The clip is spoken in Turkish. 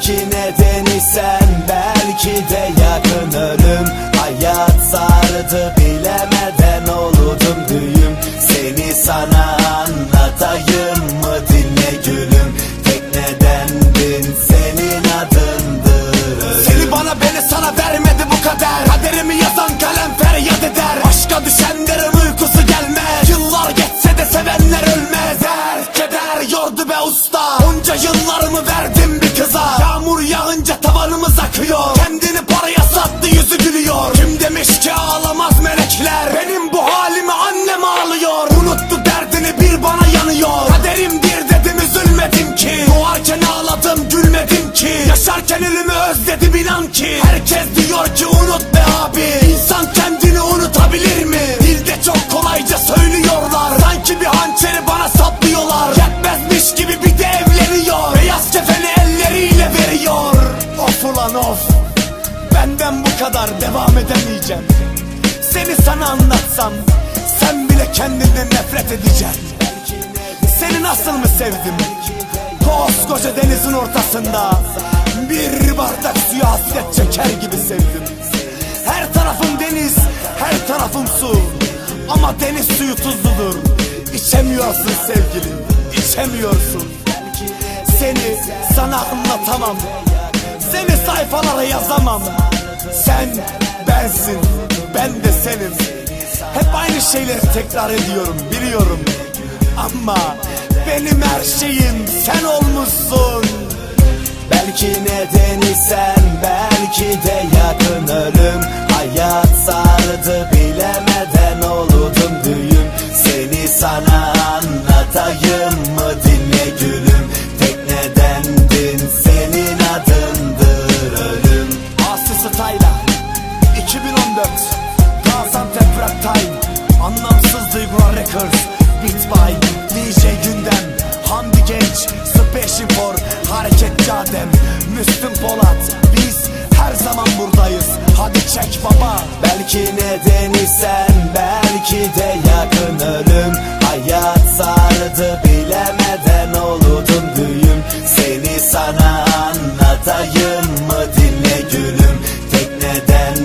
Belki nedeni sen belki de yakın ölüm. Hayat sardı bilemeden Yaşarken ölümü özledim inan ki. Herkes diyor ki unut be abi. İnsan kendini unutabilir mi? Dilde çok kolayca söylüyorlar. Sanki bir hançeri bana saplıyorlar. Yetmezmiş gibi bir de evleniyor. Beyaz kefeni elleriyle veriyor. Of ulan of. Benden bu kadar devam edemeyeceğim. Seni sana anlatsam Sen bile kendinden nefret edeceksin. Seni nasıl mı sevdim? Koskoca denizin ortasında Bir bardak suya hasret çeker gibi sevdim. Her tarafım deniz Her tarafım su. Ama deniz suyu tuzludur. İçemiyorsun sevgilim içemiyorsun. Seni sana anlatamam. Seni sayfalara yazamam. Sen bensin Ben de senim Hep aynı şeyleri tekrar ediyorum biliyorum. Ama benim her şeyim sen olmuşsun Belki nedeni sen belki de yakın ölüm Hayat sardı bilemeden oludum düğüm. Seni sana anlatayım mı dinle gülüm. Tek nedendin senin adındır ölüm. Asi Style'a 2014 Gaziantep Rap Time. Anlamsız Duygular Records Beat by DJ Gündem. Hamdi Genç Special for Hareketçi Adem Müslüm Polat Biz her zaman buradayız. Hadi çek baba Belki nedeni sen Belki de yakın ölüm. Hayat sardı bilemeden oludun düğüm. Seni sana anlatayım mı dinle gülüm. Tekneden